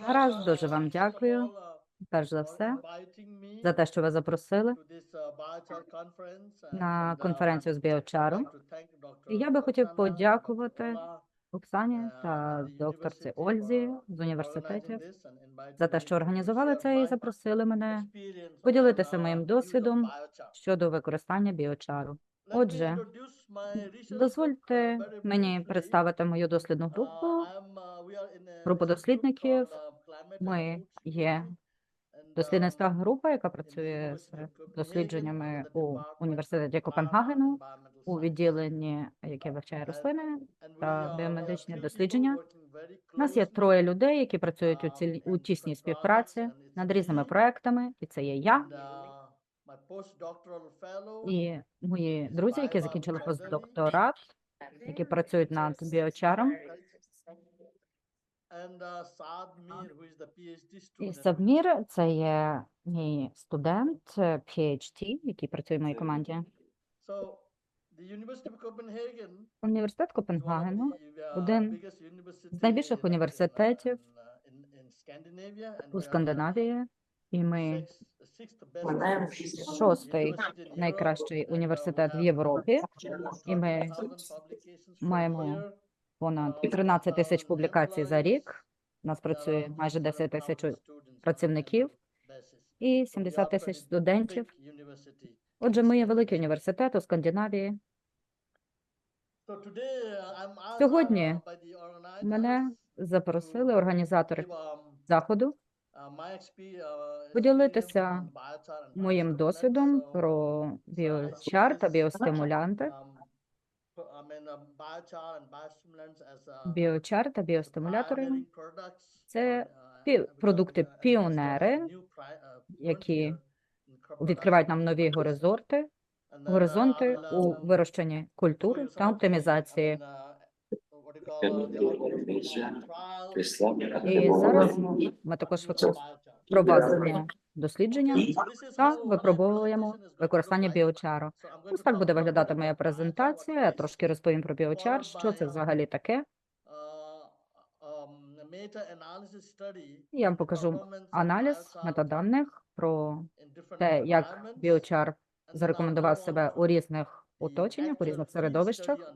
Гаразд, дуже вам дякую, перш за все, за те, що ви запросили на конференцію з біочаром. І я би хотів подякувати Оксані та докторці Ользі з університетів за те, що організували це і запросили мене поділитися моїм досвідом щодо використання біочару. Отже, дозвольте мені представити мою дослідну групу. групу дослідників. Ми є дослідницька група, яка працює з дослідженнями у університеті Копенгагену у відділенні, яке вивчає рослини та біомедичні дослідження. У нас є троє людей, які працюють у ціль у тісній співпраці над різними проектами, і це є я і мої друзі, які закінчили постдокторат, які працюють над біочаром. І Савмір це є мій студент PhD, який працює в моїй команді. Університет Копенгагену один з найбільших університетів у Скандинавії, і ми шостий найкращий університет в Європі, і ми маємо понад 13 тисяч публікацій за рік. У нас працює майже 10 тисяч працівників і 70 тисяч студентів. Отже, ми є великий університет у Скандинавії. Сьогодні Мене запросили організатори заходу поділитися моїм досвідом про біочар та біостимулянти. Біочар та біостимулятори це продукти піонери, які відкривають нам нові горизонти, горизонти у вирощенні культури та оптимізації. І зараз ми також впроваджуємо дослідження та випробовуємо використання біочару. Ось так буде виглядати моя презентація. Я трошки розповім про біочар, що це взагалі таке. Я вам покажу аналіз метаданих про те, як біочар зарекомендував себе у різних оточеннях, у різних середовищах.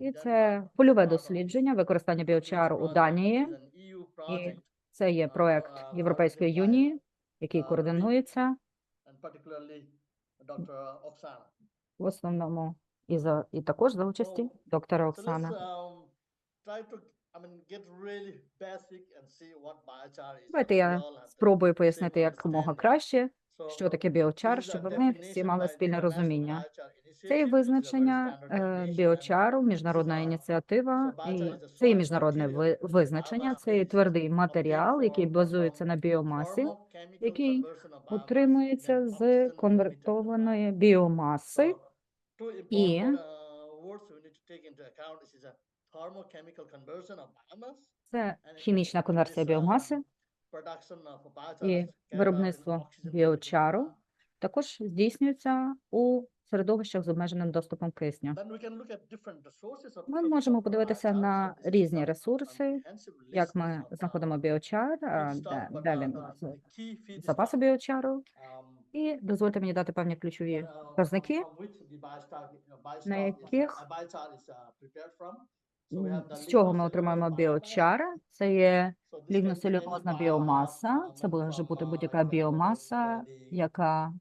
І це польове дослідження використання біочару у Данії. І це є проект Європейської юнії, який координується в основному і за і також за участі доктора Оксани. Давайте я спробую пояснити якомога краще, що таке біочар, щоб ми всі мали спільне розуміння. Це є визначення е, біочару, міжнародна ініціатива, і це є міжнародне ви- визначення. Це є твердий матеріал, який базується на біомасі, який утримується з конвертованої біомаси. і- Це хімічна конверсія біомаси і виробництво біочару також здійснюється у середовищах з обмеженим доступом кисню. Ми можемо подивитися на різні ресурси, Як ми знаходимо біочар, де, де він запаси біочару, і дозвольте мені дати певні ключові показники, на яких з чого ми отримаємо біочар. Це є лігноселюлозна біомаса. Це може бути будь-яка біомаса, яка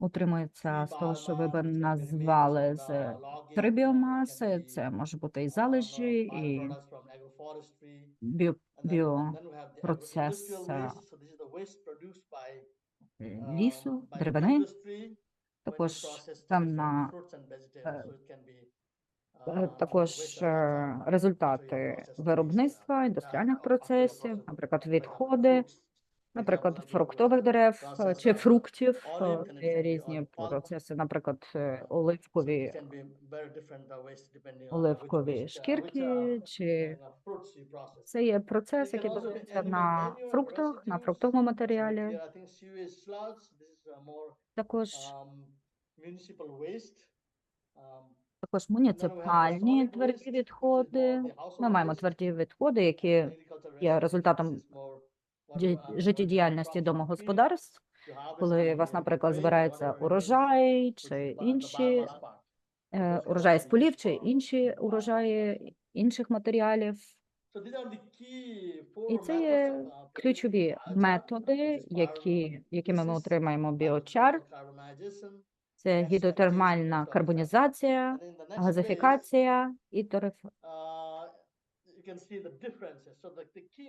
утримується з того, що ви би назвали з три біомаси. Це може бути і залежі, і біо, біопроцес е, е, лісу, деревини. Також е, е, також е, результати виробництва, індустріальних процесів, наприклад, відходи, наприклад, фруктових дерев е, чи фруктів, е, різні процеси, наприклад, е, оливкові, оливкові шкірки, чи це є процес, який базується на фруктах, на фруктовому матеріалі. Також Також муніципальні тверді відходи. Ми маємо тверді відходи, які є результатом життєдіяльності домогосподарств, коли у вас, наприклад, збирається урожай чи інші е, урожаї з полів чи інші урожаї інших матеріалів. І це є ключові методи, які, якими ми отримаємо біочар. Це гідротермальна карбонізація, газифікація і ториф.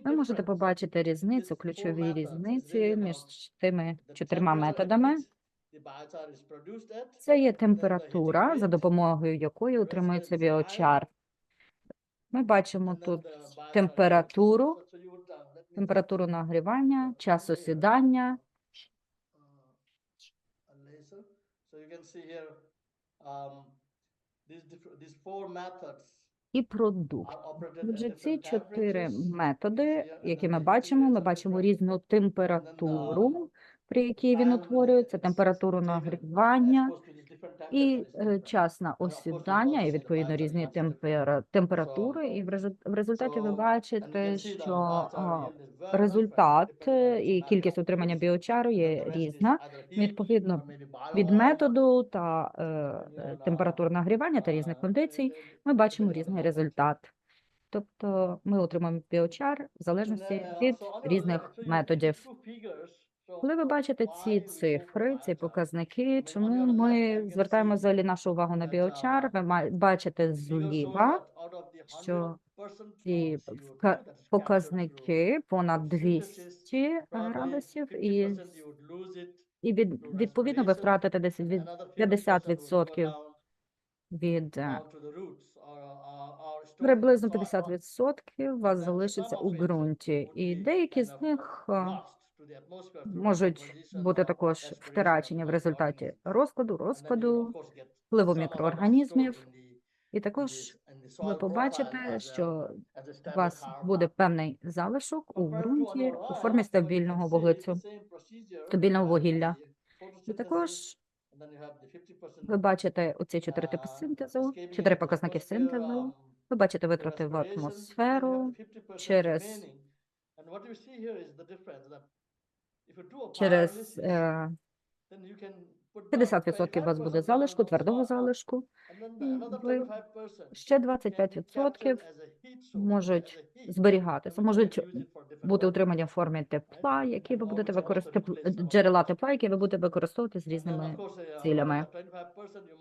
Ви можете побачити різницю, ключові різниці між тими чотирма методами. Це є температура, за допомогою якої утримується біочар. Ми бачимо тут температуру, температуру нагрівання, час осідання, і продукт. Отже, ці чотири методи, які ми бачимо, ми бачимо різну температуру, при якій він утворюється, температуру нагрівання і е, час на осідання, і відповідно різні темпера- температури. І в резу- в результаті ви бачите, що результат е, і кількість отримання біочару є різна. Відповідно, від методу та е, температур нагрівання та різних кондицій ми бачимо різний результат. Тобто ми отримуємо біочар в залежності від різних методів. Коли ви бачите ці цифри, ці показники, чому ми звертаємо взагалі нашу увагу на біочар? Ви бачите зліва, що ці показники понад 200 градусів, і, і від, відповідно ви втратите десь від 50% від е, приблизно 50% у вас залишиться у ґрунті, і деякі з них е, можуть бути також втрачені в результаті розкладу, розпаду, впливу мікроорганізмів. І також ви побачите, що у вас буде певний залишок у ґрунті у формі стабільного вуглецю, стабільного вугілля. І також ви бачите оці чотири типи синтезу, чотири показники синтезу. Ви бачите витрати в атмосферу через, через е, 50% у вас буде залишку, твердого залишку, ви ще 25% можуть зберігатися, можуть бути утримані в формі тепла, які ви будете використовувати, джерела тепла, які ви будете використовувати з різними цілями.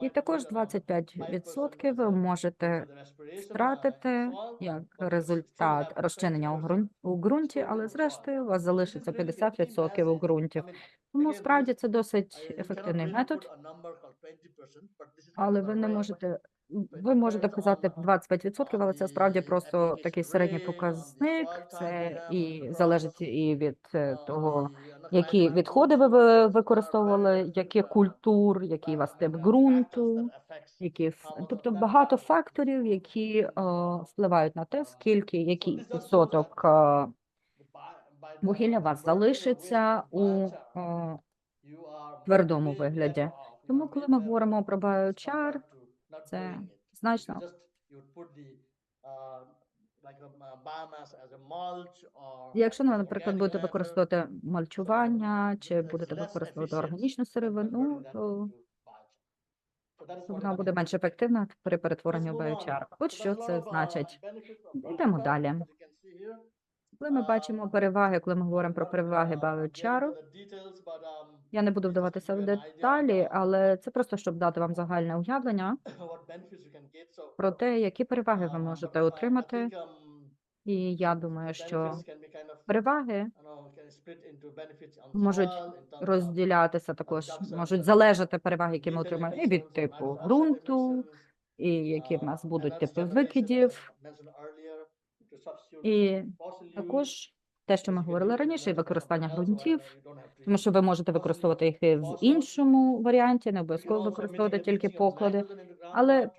І також 25% ви можете втратити як результат розчинення у ґрунті, але зрештою у вас залишиться 50% у ґрунті. Тому справді це досить ефективний метод, але ви не можете. Ви можете вказати 25%, але це справді просто такий середній показник. Це і залежить і від е, того, які відходи ви ви використовували, які культур, який у вас тип ґрунту, які тобто багато факторів, які е, впливають на те, скільки який відсоток е, вугілля вас залишиться у е, твердому вигляді. Тому, коли ми говоримо про біочар, це значно Якщо, наприклад, будете використовувати мальчування чи будете використовувати органічну сировину, то вона буде менш ефективна при перетворенні в біочар. От що це значить. Йдемо далі. Коли ми бачимо переваги, коли ми говоримо про переваги біочару, я не буду вдаватися в деталі, але це просто щоб дати вам загальне уявлення про те, які переваги ви можете отримати. І я думаю, що переваги можуть розділятися також, можуть залежати переваги, які ми отримаємо, і від типу ґрунту, і які в нас будуть типи викидів, і також те, що ми говорили раніше, використання ґрунтів, тому що ви можете використовувати їх і в іншому варіанті, не обов'язково використовувати тільки поклади, але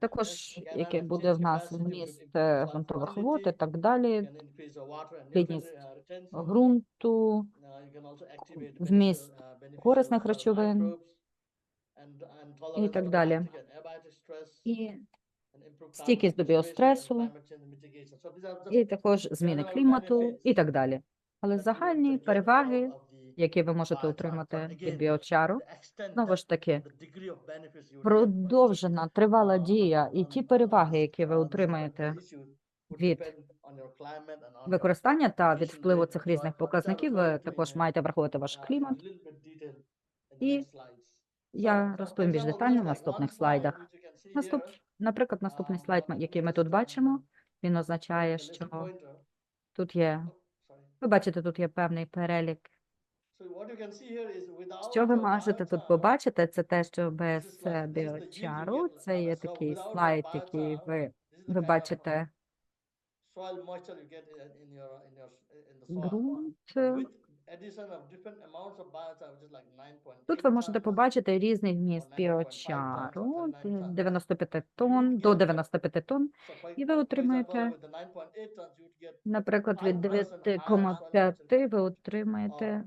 також який буде в нас вміст е, ґрунтових вод і так далі, плідність ґрунту, вміст корисних речовин і так далі. і стійкість до біостресу, і також зміни клімату і так далі. Але загальні переваги, які ви можете отримати від біочару, знову ж таки, продовжена тривала дія і ті переваги, які ви отримаєте від використання та від впливу цих різних показників, ви також маєте враховувати ваш клімат. І Я розповім більш детально в наступних слайдах. Наступ, наприклад, наступний слайд, який ми тут бачимо, він означає, що тут є, ви бачите, тут є певний перелік. Що ви можете тут побачити, це те, що без е, біочару, це є такий слайд, який ви, ви бачите. Ґрунт. Тут ви можете побачити різний вміст біочару, е, 95 тонн, до 95 тонн, і ви отримаєте, наприклад, від 9,5 ви отримаєте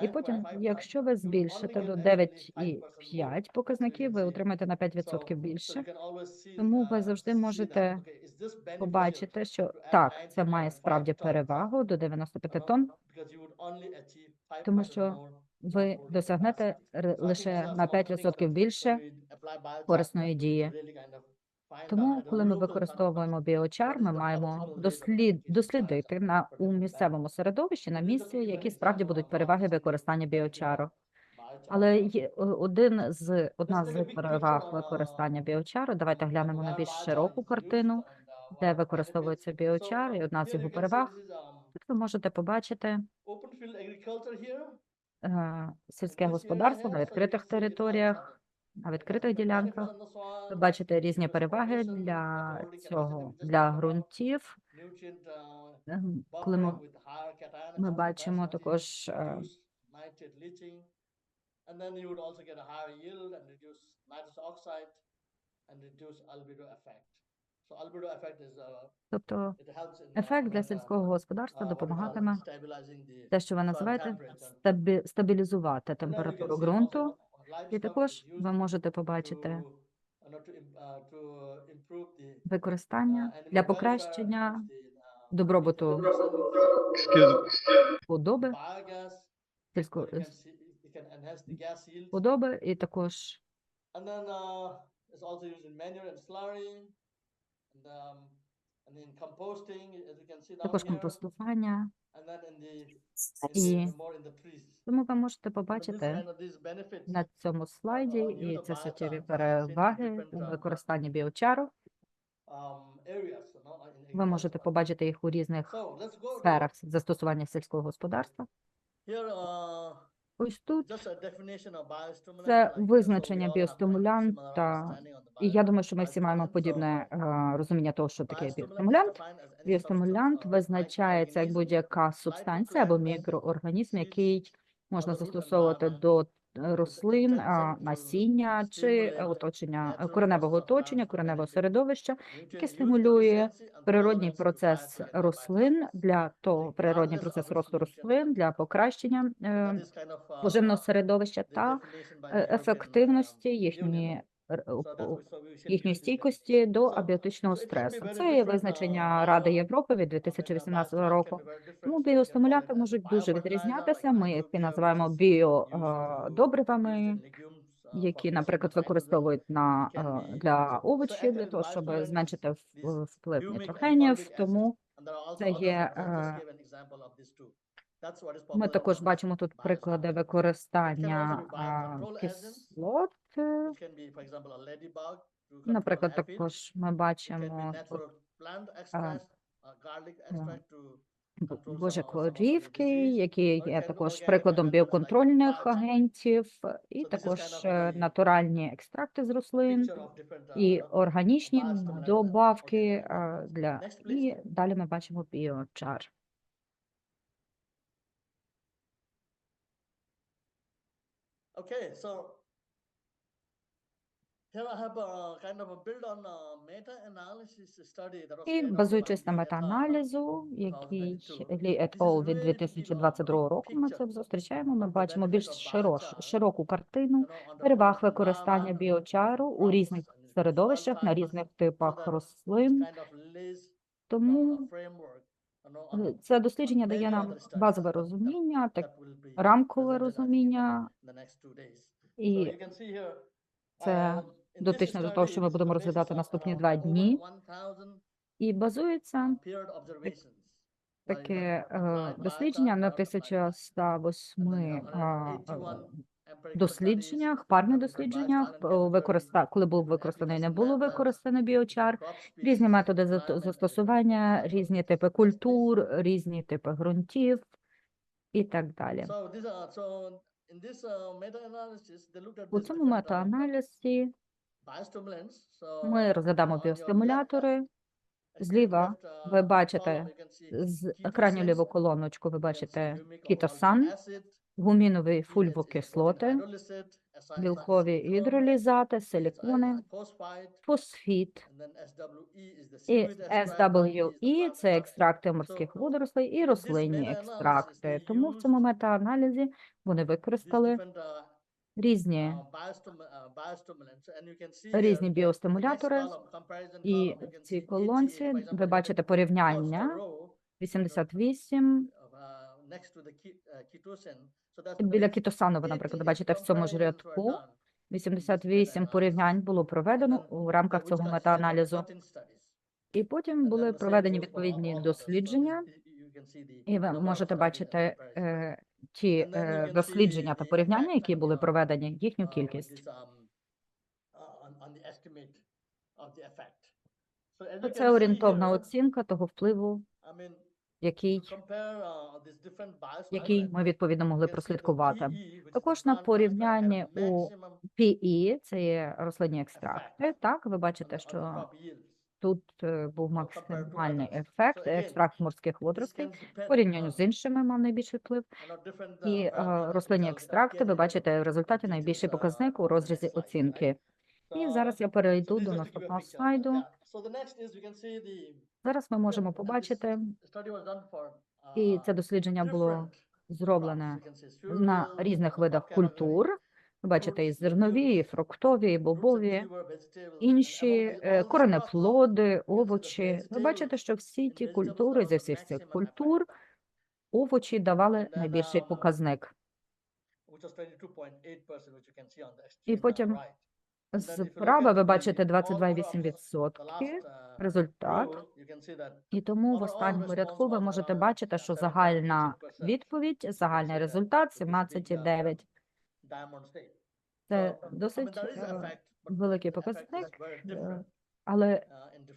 І потім, якщо ви збільшите до 9,5 показників, ви отримаєте на 5% більше. Тому ви завжди можете побачити, що так, це має справді перевагу до 95 тонн, тому що ви досягнете лише на 5% більше корисної дії. Тому, коли ми використовуємо біочар, ми маємо дослід, дослідити на у місцевому середовищі на місці, які справді будуть переваги використання біочару. Але є один з одна з переваг використання біочару. Давайте глянемо на більш широку картину, де використовується біочар, і одна з його переваг. Тут ви можете побачити е, сільське господарство на відкритих територіях, на відкритих ділянках. Ви бачите різні переваги для цього для ґрунтів. Ем, Коли ми, ми бачимо також е, And then you would also get a higher yield and reduce nitrous oxide and reduce albedo effect. Тобто uh, ефект для uh, сільського господарства uh, допомагатиме те, що ви називаєте стабілізувати температуру ґрунту, і також ви можете побачити uh, uh, uh, використання для покращення uh, добробуту biogas, сільсько і також також компостування. І тому ви можете побачити на цьому слайді, і це суттєві переваги uh, використанні біочару. um, Ви можете побачити їх у різних сферах застосування сільського господарства. Uh, Ось тут це uh, визначення біостимулянта, і я думаю, що ми всі маємо подібне е, розуміння того, що таке біостимулянт. Біостимулянт визначається як будь-яка субстанція або мікроорганізм, який можна застосовувати до е, рослин, насіння чи е, оточення е, кореневого оточення, кореневого середовища, яке стимулює природній процес рослин для того, природній процес росту рослин для покращення е, поживного середовища та ефективності їхньої їхньої стійкості до абіотичного стресу. Це є визначення uh, Ради Європи від I mean, uh, 2018 biostimulant року. Тому as можуть дуже відрізнятися. Ми їх називаємо біодобривами, uh, які, наприклад, використовують на е, для овочів для того, щоб зменшити вплив нітрогенів. Тому це є, е, ми також бачимо тут приклади використання а, кислот. е, Наприклад, також ми бачимо тут natural plant extract, uh, garlic extract to б- control божі some of- some of the корівки, які є також прикладом біоконтрольних агентів, і також е, натуральні екстракти з рослин uh, і uh, органічні добавки а, для і далі ми бачимо біочар. Okay, so Here I have a kind of a build on a meta-analysis study that was І базуючись на метааналізу, який 2022. Лі is al. від really give a 2022 року ми це зустрічаємо, ми бачимо більш широш, широку картину переваг використання біочару у різних середовищах, на різних so типах рослин. Тому е, це дослідження дає нам базове розуміння, так рамкове розуміння, і це uh, дотично до того, що ми будемо розглядати наступні два дні, 1000 і базується таке е, дослідження на 1108 а, е, дослідженнях, парних дослідженнях, е, використа... коли був використаний, не було використано біочар, різні методи застосування, різні типи культур, різні типи ґрунтів і так далі. У цьому метааналізі ми розглядаємо біостимулятори. Зліва ви бачите з екрану ліву колоночку, ви бачите кітосан, гумінові фульвокислоти, білкові гідролізати, силікони, фосфіт. і SWE – це екстракти морських водорослей і рослинні екстракти. Тому в цьому метааналізі вони використали різні різні біостимулятори, і в цій колонці ви бачите порівняння. 88 біля кітосану, ви, наприклад, бачите в цьому ж рядку 88 порівнянь було проведено у рамках цього метааналізу. І потім були проведені відповідні дослідження, і ви можете бачити е, ті е, дослідження та порівняння, які були проведені, їхню кількість. Це орієнтовна оцінка того впливу, який, який ми відповідно могли прослідкувати. Також на порівнянні у PE, це є рослинні екстракти. Так, ви бачите, що тут е, був максимальний ефект, екстракт морських водорослей в порівнянні з іншими мав найбільший вплив. І е, рослинні екстракти, ви бачите в результаті найбільший показник у розрізі оцінки. І зараз я перейду до наступного слайду. Зараз ми можемо побачити, і це дослідження було зроблене на різних видах культур. Ви бачите, і зернові, і фруктові, і бобові, інші е, коренеплоди, овочі. Ви бачите, що всі ті культури зі всіх цих культур овочі давали найбільший показник. І потім Справа ви бачите 22,8% результат. І тому в останньому рядку ви можете бачити, що загальна відповідь, загальний результат 17,9. Це досить е, великий показник, е, але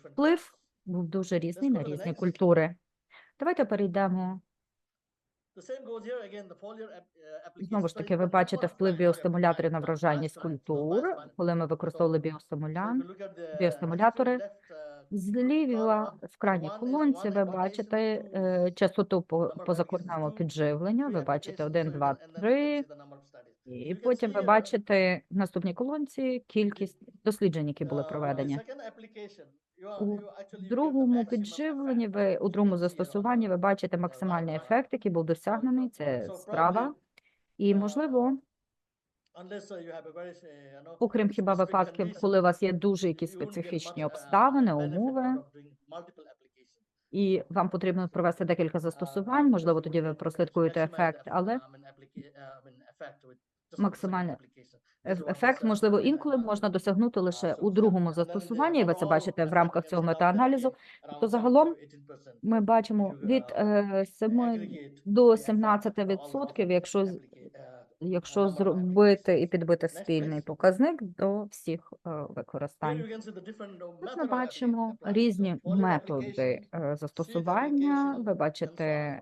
вплив був дуже різний на різні культури. Давайте перейдемо. Знову ж таки, ви бачите вплив біостимуляторів на врожайність культур, коли ми використовували біостимулян, біостимулятори. Зліва в крайній колонці ви бачите е, частоту по позакорневого підживлення. Ви бачите 1, 2, 3. І потім ви бачите в наступній колонці кількість досліджень, які були проведені. У другому підживленні ви у другому застосуванні ви бачите максимальний ефект, який був досягнений. Це справа. І можливо, окрім хіба випадків, коли у вас є дуже якісь специфічні обставини, умови, і вам потрібно провести декілька застосувань, можливо, тоді ви прослідкуєте ефект, але максимальний еф- ефект, можливо, інколи можна досягнути лише у другому застосуванні, і ви це бачите в рамках цього метааналізу. Тобто загалом Ми бачимо від е, 7 до 17 відсотків, якщо з- якщо зробити і підбити спільний показник до всіх е, використань. Тут ми бачимо різні методи е, застосування. Ви бачите е,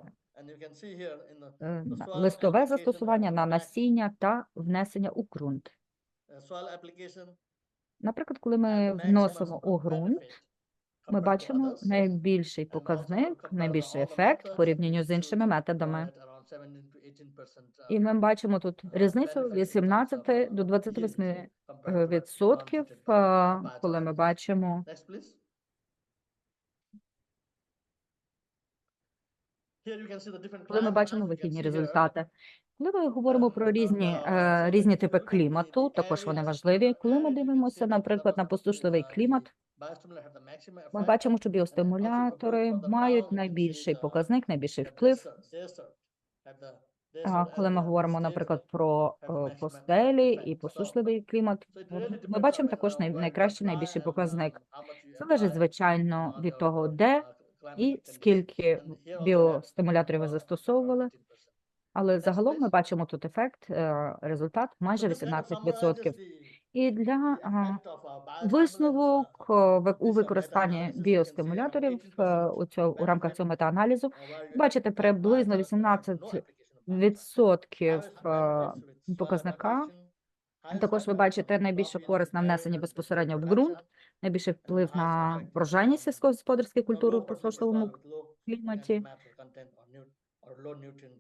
листове застосування на насіння та внесення у ґрунт. Наприклад, коли ми вносимо у ґрунт, ми бачимо найбільший показник, найбільший ефект в порівнянні з іншими методами. 17 to 18%. uh, І ми бачимо тут uh, різницю benefit in terms of, 18 uh, до yield 28 compared to е, the відсотків, biochar коли ми бачимо Next, please. Here you can see the different коли ми бачимо вихідні результати. Коли ми говоримо про um, різні, uh, е, різні типи клімату, також вони важливі. uh, Коли ми дивимося, наприклад, на посушливий uh, клімат, ми бачимо, що біостимулятори мають найбільший показник, найбільший вплив. А коли ми говоримо, наприклад, про постелі і посушливий клімат, ми- бачимо також uh, найкращий, найбільший показник. much Залежить, звичайно, uh, від того, де uh, і скільки біостимуляторів ви uh, застосовували. 15%. Але загалом ми бачимо тут ефект, е, результат майже So this kind of 18%. summarizes the- І для uh, висновок uh, у uh, використанні біостимуляторів е, 18% у цього у рамках цього метааналізу. uh, Бачите, uh, приблизно biocarbon, uh, no 18 application of biocarbon. відсотків Highest е, benefits with soil показника. evaporation, highest Також ви бачите найбільше and внесення безпосередньо в ґрунт, найбільший вплив на врожайність сільськогосподарської uh, культури в посушливому кліматі.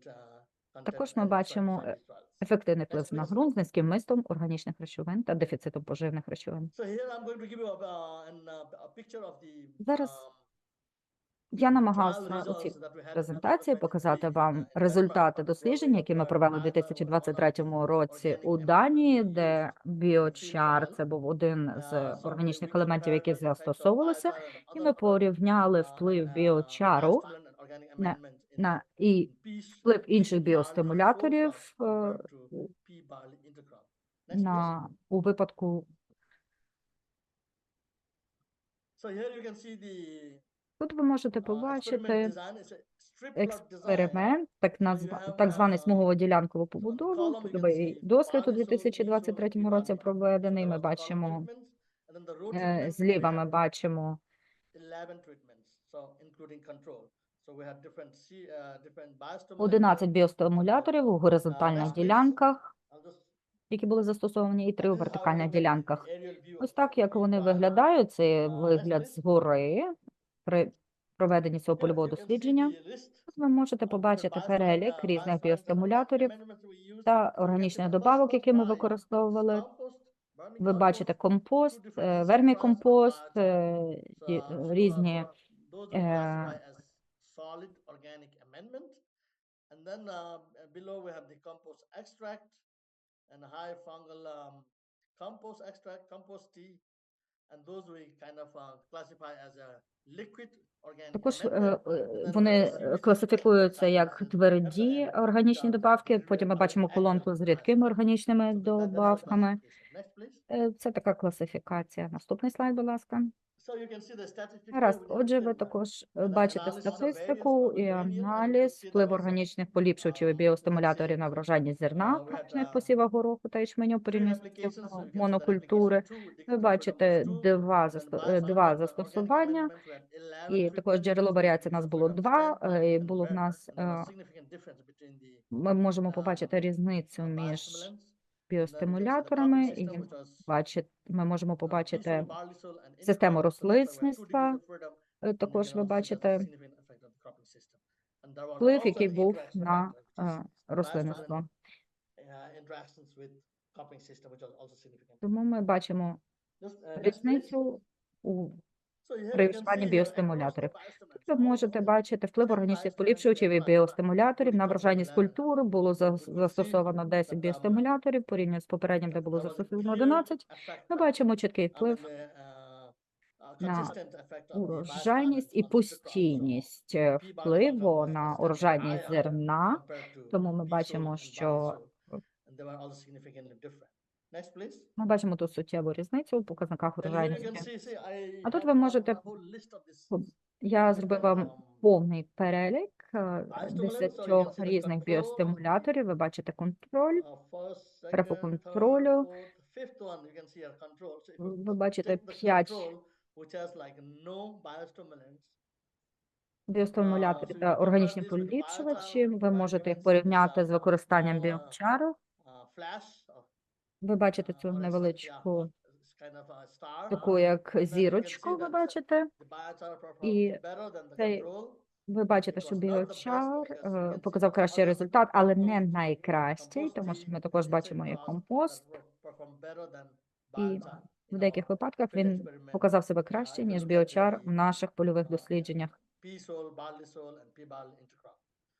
uh, Також ми uh, бачимо, е. Ефективний вплив на ґрунт з низьким мистом органічних речовин та дефіцитом поживних речовин. Uh, uh, Зараз um, Я trial намагався у цій презентації 2023 показати uh, вам результати where досліджень, які ми провели у biochar was one of 2023 році у Данії, де біочар це був один Uh, з органічних елементів, які застосовувалися, і ми uh, порівняли uh, вплив uh, біочару на- на і вплив інших біостимуляторів е, на у випадку. Тут ви можете uh, побачити експеримент, так назва так званий uh, смугово-ділянкову побудову. досвід у barley soil, pea soil, 2023 pea році проведений. Ми бачимо е, зліва. Ми бачимо 11 treatments, so including control. So we had different C, uh, different biostimulants. 11 біостимуляторів у горизонтальних ділянках, які були застосовані, і три у вертикальних ділянках. Ось так, як вони виглядають, це Uh, вигляд згори при проведенні цього польового дослідження. Тут ви можете побачити перелік uh, різних біостимуляторів та органічних добавок, які ми uh, використовували. Ви бачите компост, е, вермікомпост, е, е, uh, різні е, uh, um, compost extract, compost tea. Також е, amendment. е, вони класифікуються як тверді органічні uh, добавки. Потім ми бачимо колонку з рідкими органічними добавками. Е, Це така класифікація. Наступний слайд, будь ласка. The отже, ви uh, також е, бачите статистику і аналіз впливу органічних поліпшувачів і uh, біостимуляторів на врожайність зерна uh, uh, посівах гороху та ячменю that монокультури. Ви бачите два, е, два uh, застосування, amendments, we had 11 і також джерело варіації у нас було два, 10, е, і було в нас, е, ми можемо uh, побачити різницю uh, між біостимуляторами, і бачите, ми можемо uh, побачити систему рослинництва. Е, Також ви бачите вплив, який був на е, рослинництво. uh. Тому ми бачимо uh, різницю у при вживанні біостимуляторів. Тут ви можете бачити вплив органічних поліпшувачів і біостимуляторів на control культури. Було застосовано 10 um, біостимуляторів, порівняно з попереднім, де було застосовано clear 11. Ми бачимо чіткий вплив uh, на урожайність і постійність е, впливу на урожайність зерна. Тому ми бачимо, що Next, please. ми бачимо тут суттєву різницю у показниках урожайності. А тут ви можете Я зробив вам um, повний перелік е, десятьох різних біостимуляторів. Ви бачите контроль, uh, графу контролю. Ви бачите take the 5 control, which has like no biostimulants, біостимуляторів so та органічні поліпшувачі. Ви можете їх порівняти uh, з використанням small, Ви бачите uh, цю невеличку таку як зірочку. Ви бачите, І цей. Ви бачите, що біочар показав кращий результат, але не найкращий, тому що ми також бачимо і компост. І в деяких випадках він показав себе Uh, краще, ніж біочар в наших польових uh, дослідженнях.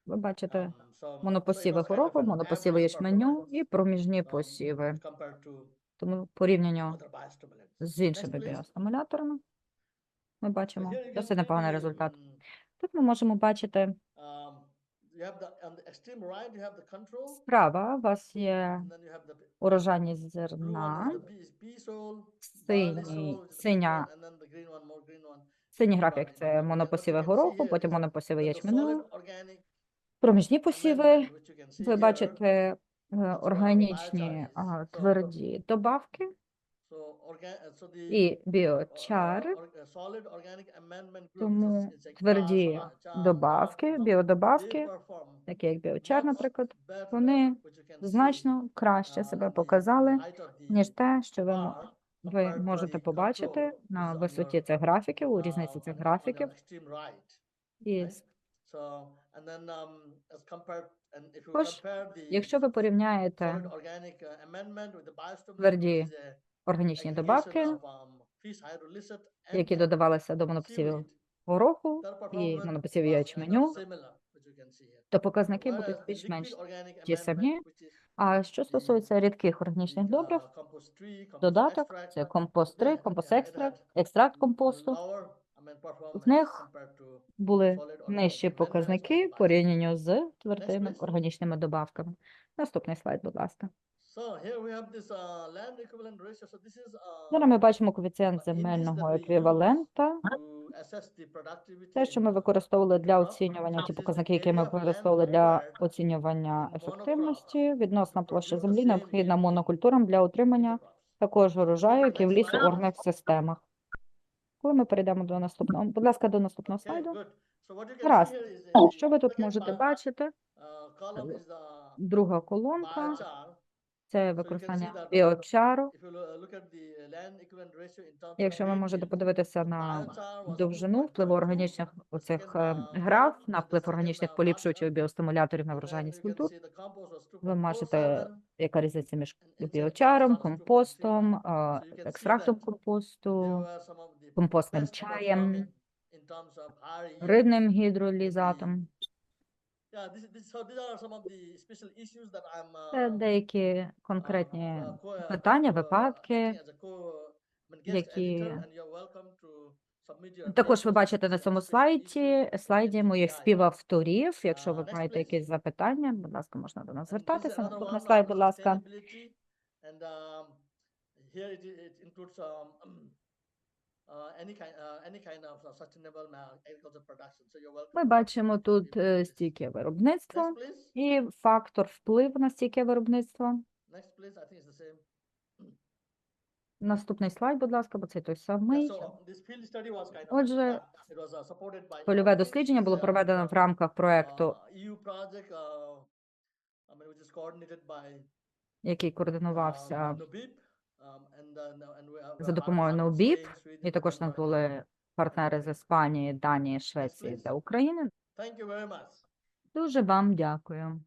Ви бачите Um, монопосіви гороху, монопосіви ячменю і проміжні um, посіви. Тому biostimulants. з іншими біостимуляторами ми бачимо досить непоганий результат. mm, Тут ми можемо бачити um, справа, у вас є урожайність one зерна, синій, синя, синій графік це монопосіви гороху, потім монопосіви that проміжні посіви, ви бачите е, органічні тверді добавки і uh, uh, group, тому тверді добавки, біодобавки, такі як біочар, наприклад, вони значно краще uh, себе показали, ніж те, що ви, ви можете побачити на висоті цих графіків, у uh, різниці цих графіків. І um, the якщо ви порівняєте uh, тверді органічні добавки, um, які додавалися до монопосівів seaweed, гороху і uh, ячменю, то показники будуть більш-менш ті самі. А що стосується рідких органічних добрив, uh, додаток це компост 3, yeah, компост екстракт, екстракт компосту. В них були нижчі показники порівнянні з твердими органічними добавками. Наступний слайд, будь ласка. Uh, uh, Зараз ми бачимо коефіцієнт земельного еквівалента. Те, що ми використовували для оцінювання, ті показники, які ми використовували для оцінювання ефективності, produce the землі, необхідна монокультурам для intercrops. такого урожаю, як і в лісоорних системах. Коли ми перейдемо до наступного, будь ласка, до наступного слайду. is a Що ви тут можете бачити? uh, Друга колонка. це використання uh, біочару. Of Якщо ви можете подивитися на довжину 2.22, впливу органічних оцих е, uh, граф на вплив органічних uh, поліпшувачів біостимуляторів на врожайність культур. Ви можете, яка різниця між біочаром, компостом, е, екстрактом компосту, Компостним чаєм, рибним гідролізатом. Uh, Це деякі uh, конкретні uh, питання, uh, випадки, які також ви бачите на цьому слайді, слайді моїх співавторів. Якщо ви Uh, маєте якісь запитання, будь ласка, можна до нас звертатися. Наступний слайд, будь ласка. Any kind uh, any kind of uh, sustainable ma- agriculture production. So you're welcome. Ми бачимо тут е, стійке виробництво і фактор впливу на стійке виробництво. Next, please. I think it's the same. Наступний слайд, будь ласка, бо це той самий. Отже, uh, uh, Польове дослідження було проведено в рамках проекту, uh, uh, який uh, координувався Um, uh, за uh, допомогою Sweden, і також нас були партнери з Іспанії, Данії, Швеції та України. Дуже вам дякую.